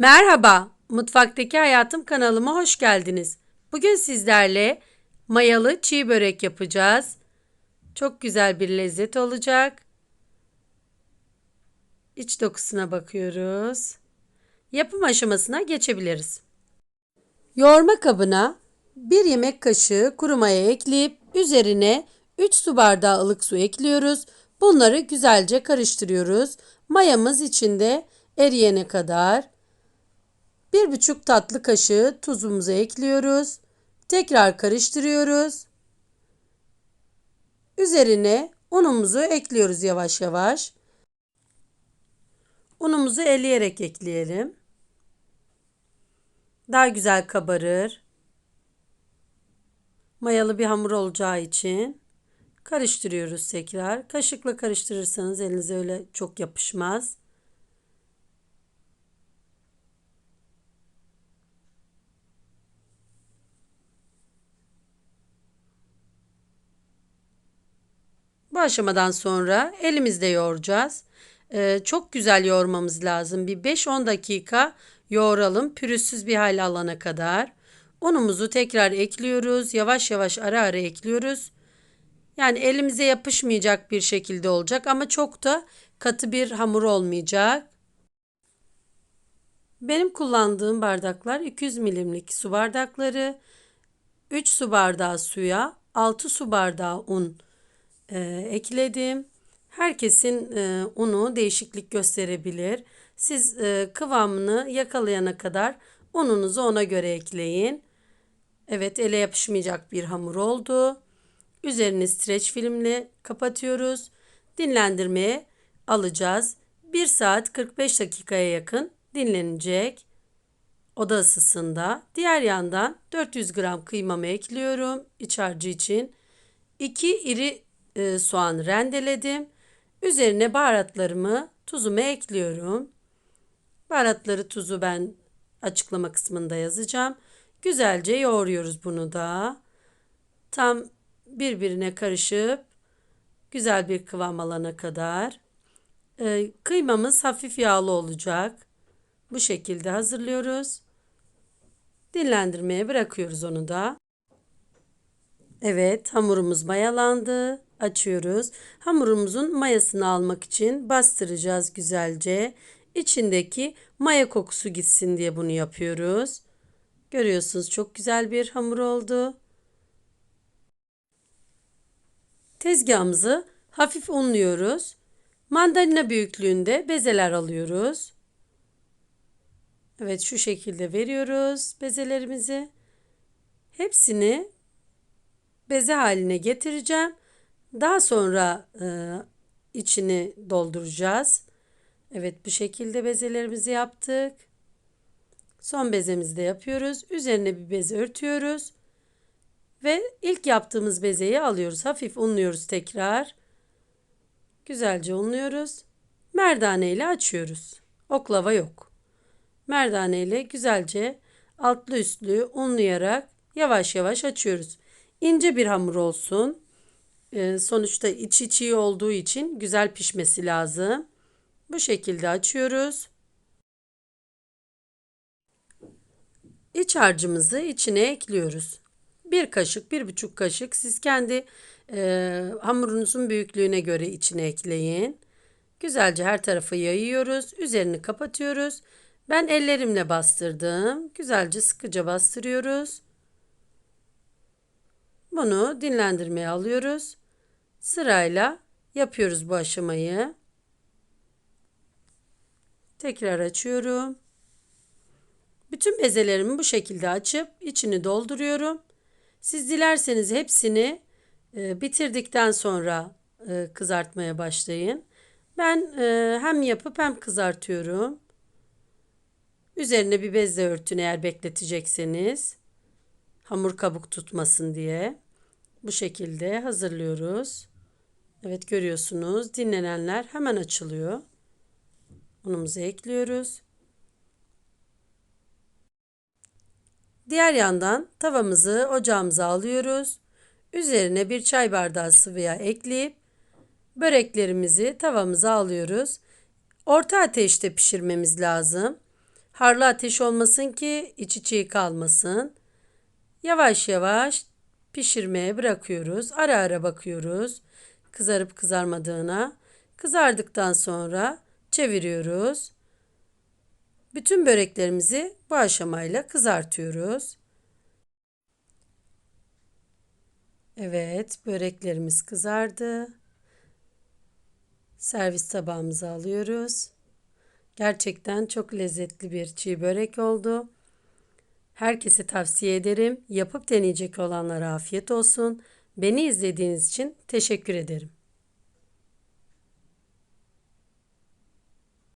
Merhaba, Mutfaktaki Hayatım kanalıma hoş geldiniz. Bugün sizlerle mayalı çiğ börek yapacağız. Çok güzel bir lezzet olacak. İç dokusuna bakıyoruz. Yapım aşamasına geçebiliriz. Yoğurma kabına 1 yemek kaşığı kuru maya ekleyip üzerine 3 su bardağı ılık su ekliyoruz. Bunları güzelce karıştırıyoruz. Mayamız içinde eriyene kadar. Bir buçuk tatlı kaşığı tuzumuzu ekliyoruz. Tekrar karıştırıyoruz. Üzerine unumuzu ekliyoruz yavaş yavaş. Unumuzu eleyerek ekleyelim. Daha güzel kabarır. Mayalı bir hamur olacağı için karıştırıyoruz tekrar. Kaşıkla karıştırırsanız elinize öyle çok yapışmaz. Bu aşamadan sonra elimizde yoğuracağız. Ee, çok güzel yoğurmamız lazım. Bir 5-10 dakika yoğuralım pürüzsüz bir hal alana kadar. Unumuzu tekrar ekliyoruz. Yavaş yavaş ara ara ekliyoruz. Yani elimize yapışmayacak bir şekilde olacak ama çok da katı bir hamur olmayacak. Benim kullandığım bardaklar 200 milimlik su bardakları. 3 su bardağı suya 6 su bardağı un e, ekledim. Herkesin e, unu değişiklik gösterebilir. Siz e, kıvamını yakalayana kadar ununuzu ona göre ekleyin. Evet ele yapışmayacak bir hamur oldu. Üzerini streç filmle kapatıyoruz. Dinlendirmeye alacağız. 1 saat 45 dakikaya yakın dinlenecek. Oda ısısında. Diğer yandan 400 gram kıymamı ekliyorum iç harcı için. 2 iri e, soğan rendeledim. Üzerine baharatlarımı, tuzumu ekliyorum. Baharatları, tuzu ben açıklama kısmında yazacağım. Güzelce yoğuruyoruz bunu da. Tam birbirine karışıp güzel bir kıvam alana kadar. E, kıymamız hafif yağlı olacak. Bu şekilde hazırlıyoruz. Dinlendirmeye bırakıyoruz onu da. Evet, hamurumuz mayalandı. Açıyoruz. Hamurumuzun mayasını almak için bastıracağız güzelce. İçindeki maya kokusu gitsin diye bunu yapıyoruz. Görüyorsunuz çok güzel bir hamur oldu. Tezgahımızı hafif unluyoruz. Mandalina büyüklüğünde bezeler alıyoruz. Evet şu şekilde veriyoruz bezelerimizi. Hepsini beze haline getireceğim. Daha sonra e, içini dolduracağız. Evet bu şekilde bezelerimizi yaptık. Son bezemizi de yapıyoruz. Üzerine bir bez örtüyoruz. Ve ilk yaptığımız bezeyi alıyoruz. Hafif unluyoruz tekrar. Güzelce unluyoruz. Merdane ile açıyoruz. Oklava yok. Merdane ile güzelce altlı üstlü unlayarak yavaş yavaş açıyoruz. İnce bir hamur olsun. Ee, sonuçta içi çiğ olduğu için güzel pişmesi lazım. Bu şekilde açıyoruz. İç harcımızı içine ekliyoruz. Bir kaşık, bir buçuk kaşık siz kendi e, hamurunuzun büyüklüğüne göre içine ekleyin. Güzelce her tarafı yayıyoruz. Üzerini kapatıyoruz. Ben ellerimle bastırdım. Güzelce sıkıca bastırıyoruz. Bunu dinlendirmeye alıyoruz. Sırayla yapıyoruz bu aşamayı. Tekrar açıyorum. Bütün bezelerimi bu şekilde açıp içini dolduruyorum. Siz dilerseniz hepsini e, bitirdikten sonra e, kızartmaya başlayın. Ben e, hem yapıp hem kızartıyorum. Üzerine bir bezle örtün eğer bekletecekseniz. Hamur kabuk tutmasın diye. Bu şekilde hazırlıyoruz. Evet görüyorsunuz dinlenenler hemen açılıyor. Unumuzu ekliyoruz. Diğer yandan tavamızı ocağımıza alıyoruz. Üzerine bir çay bardağı sıvı yağ ekleyip böreklerimizi tavamıza alıyoruz. Orta ateşte pişirmemiz lazım. Harlı ateş olmasın ki içi çiğ kalmasın. Yavaş yavaş pişirmeye bırakıyoruz. Ara ara bakıyoruz kızarıp kızarmadığına. Kızardıktan sonra çeviriyoruz. Bütün böreklerimizi bu aşamayla kızartıyoruz. Evet, böreklerimiz kızardı. Servis tabağımıza alıyoruz. Gerçekten çok lezzetli bir çiğ börek oldu. Herkese tavsiye ederim. Yapıp deneyecek olanlara afiyet olsun. Beni izlediğiniz için teşekkür ederim.